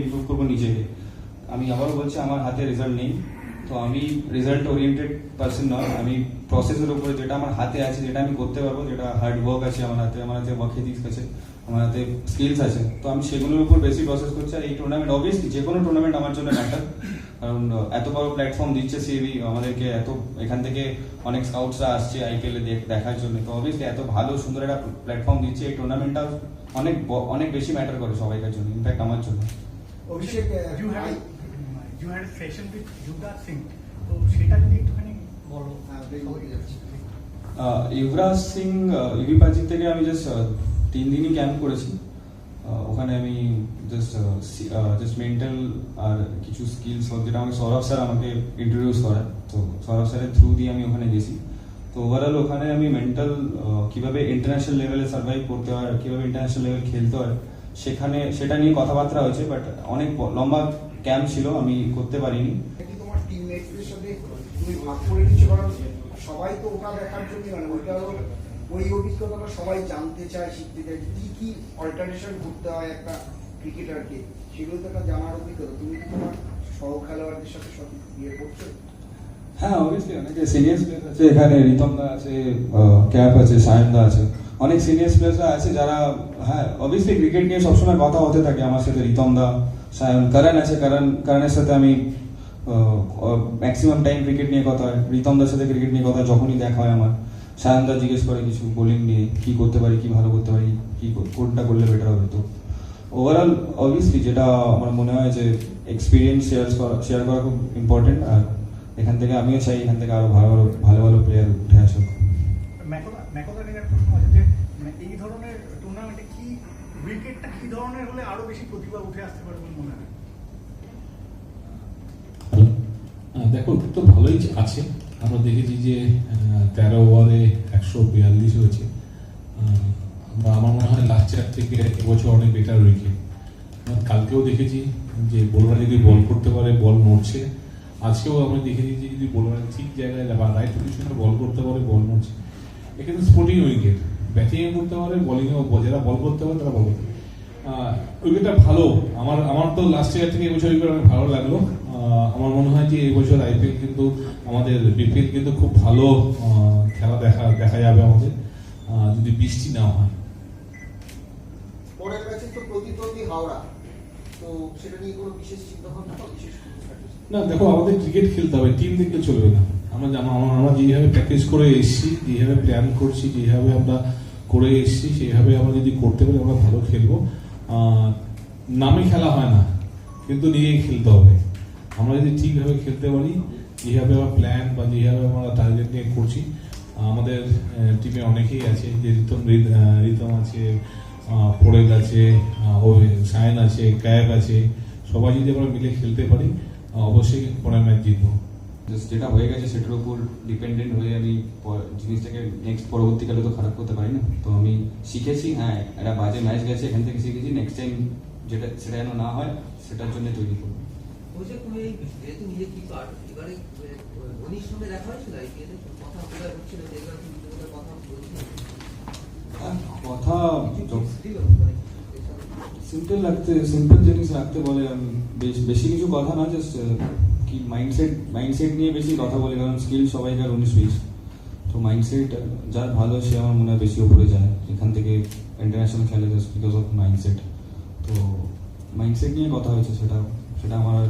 Improve করব নিজেকে। আমি আবারও বলছি, আমার হাতে রেজাল্ট নেই। তো আমি রেজাল্ট ওরিয়েন্টেড পার্সন নয়, আমি প্রসেসের উপরে যেটা আমার হাতে আছে, যেটা আমি করতে পারব, যেটা হার্ড ওয়ার্ক আছে আমার হাতে আমার হাতে ওয়ার্ক এথিক্স আছে, আমার হাতে স্কিলস আছে, তো আমি সেগুলোর উপর বেশি প্রসেস করছি। আর এই টুর্নামেন্ট অবভিয়াসলি যে কোনো টুর্নামেন্ট আমার জন্য ম্যাটার কারণ এত বড় প্ল্যাটফর্ম দিচ্ছে সিবি আমাদেরকে, এত, এখান থেকে অনেক স্কাউটসরা আসছে আইপিএল দেখার জন্য। তো অবভিয়াসলি এত ভালো, সুন্দর একটা প্ল্যাটফর্ম দিচ্ছে, এই টুর্নামেন্টটা অনেক অনেক বেশি ম্যাটার করে সবাইকার জন্য ইনফ্যাক্ট আমার জন্য। Abhishek you I- you had session with Yuvraj Singh তো সেটা যদি একটুখানি বলো। ইউবরাজ সিং ইউবি থেকে আমি জাস্ট তিন দিনই ক্যাম্প করেছি। ওখানে আমি জাস্ট জাস্ট মেন্টাল আর কিছু স্কিলস যেটা আমাকে সৌরভ স্যার আমাকে ইন্ট্রোডিউস করায়। তো সৌরভ স্যারের থ্রু দিয়ে আমি ওখানে গেছি। তো ওভারঅল ওখানে আমি মেন্টাল কীভাবে ইন্টারন্যাশনাল লেভেলে সার্ভাইভ করতে হয় কীভাবে ইন্টারন্যাশনাল লেভেল খেলতে হয় সেখানে সেটা নিয়ে কথাবার্তা হয়েছে বাট অনেক লম্বা ক্যাম্প ছিল আমি করতে পারিনি। এটা কি তোমার টিমমেটদের সাথে তুমি ভাগ করে নিচ্ছ কারণ সবাই তো ওটা দেখার জন্য মানে ওইটা ওই অভিজ্ঞতাটা সবাই জানতে চায় শিখতে চায়। কি কি অল্টারনেশন করতে হয় একটা ক্রিকেটারকে সেগুলো তো একটা জানার অভিজ্ঞতা। তুমি কি তোমার সহ খেলোয়াড়দের সাথে সব ইয়ে করছ? হ্যাঁ অবশ্যই অনেকে সিনিয়র প্লেয়ার আছে এখানে রিতম দা আছে ক্যাপ আছে সায়ন দা আছে। অনেক সিনিয়র প্লেয়াররা আছে যারা হ্যাঁ অবভিয়াসলি ক্রিকেট নিয়ে সবসময় কথা হতে থাকে। আমার সাথে রিতম দা, সায়ন, করণ আছে। করণ, করণের সাথে আমি ম্যাক্সিমাম টাইম ক্রিকেট নিয়ে কথা হয়। রিতম দার সাথে ক্রিকেট নিয়ে কথা যখনই দেখা হয় আমার। সায়ন দা জিজ্ঞেস করে কিছু বোলিং নিয়ে, কি করতে পারি, কি ভালো করতে পারি, কি কোনটা করলে বেটার হবে? তো ওভারঅল অবভিয়াসলি যেটা আমার মনে হয় যে এক্সপিরিয়েন্স শেয়ার করা শেয়ার করা খুব ইম্পর্টেন্ট আর এখান থেকে আমিও চাই এখান থেকে আরও ভালো ভালো ভালো ভালো প্লেয়ার উঠে আসুক ম্যাকোদা ম্যাকোদার একটা প্রশ্ন আছে যে মানে এই ধরনের টুর্নামেন্টে কি উইকেটটা কি ধরনের আরও বেশি প্রতিভা উঠে আসতে পারে বলে মনে হয়। হ্যালো দেখো তো ভালোই আছে। আমরা দেখেছি যে তেরো ওভারে একশো বিয়াল্লিশ হয়েছে। বা আমার মনে হয় লাস্ট ইয়ার থেকে এবছর অনেক বেটার উইকেট কালকেও দেখেছি যে বোলার যদি বল করতে পারে বল নড়ছে। আজকেও আমরা দেখেছি যে যদি বোলার ঠিক জায়গায় বা রাইট পজিশনে বল করতে পারে বল নড়ছে। এখানে স্পোর্টিং উইকেট। ব্যাটিংয়ে করতে পারে বোলিংয়েও যারা বল করতে পারে, তারা বল করতে পারে। উইকেটটা ভালো। আমার আমার তো লাস্ট ইয়ার থেকে এবছর উইকেট অনেক ভালো লাগল। আমার মনে হয় যে এবছর আইপিএল কিন্তু আমাদের বিপিএল কিন্তু খুব ভালো খেলা দেখা দেখা যাবে আমাদের। যদি বৃষ্টি না হয়। পরের ম্যাচে তো প্রতিদ্বন্দ্বী হাওড়া। তো সেটা নিয়ে কোনো বিশেষ চিন্তা ভাবনা বিশেষ না দেখো আমাদের ক্রিকেট খেলতে হবে টিম দেখলে চলবে না। আমরা যেমন- আমরা যেভাবে প্র্যাকটিস করে এসেছি যেভাবে প্ল্যান করছি যেভাবে আমরা করে এসেছি সেইভাবে আমরা যদি করতে পারি আমরা ভালো খেলব। নামে খেলা হয় না, কিন্তু নিজেই খেলতে হবে। আমরা যদি ঠিকভাবে খেলতে পারি, যেভাবে আমরা প্ল্যান বা যেভাবে আমরা টার্গেট নিয়ে করছি, আমাদের টিমে অনেকেই আছে, যে রিতম রিত- রিতম আছে ফোরেল আছে সায়ন আছে ক্যাব আছে, সবাই যদি আমরা মিলে খেলতে পারি অবশ্যই পরের ম্যাচ জিতবো। জাস্ট যেটা হয়ে গেছে সেটার উপর ডিপেন্ডেন্ট হয়ে আমি জিনিসটাকে নেক্সট পরবর্তীকালে তো খারাপ করতে পারি না। তো আমি শিখেছি হ্যাঁ একটা বাজে ম্যাচ গেছে এখান থেকে শিখেছি নেক্সট টাইম যেটা সেটা যেন না হয় সেটার জন্য তৈরি করব। কথা বলছিল। হ্যাঁ, মানে? সিম্পল রাখতে সিম্পল জিনিস রাখতে বলে আমি বেশ- বেশি কিছু কথা না জাস্ট কি মাইন্ডসেট মাইন্ডসেট নিয়ে বেশি কথা বলে, কারণ স্কিল সবাইকার উনিশ বিশ। তো মাইন্ডসেট যার ভালো, সে আমার মনে হয় বেশি উপরে যায়। এখান থেকে ইন্টারন্যাশনাল খেলে জাস্ট বিকজ অফ মাইন্ডসেট তো মাইন্ডসেট নিয়ে কথা হয়েছে, সেটা সেটা আমার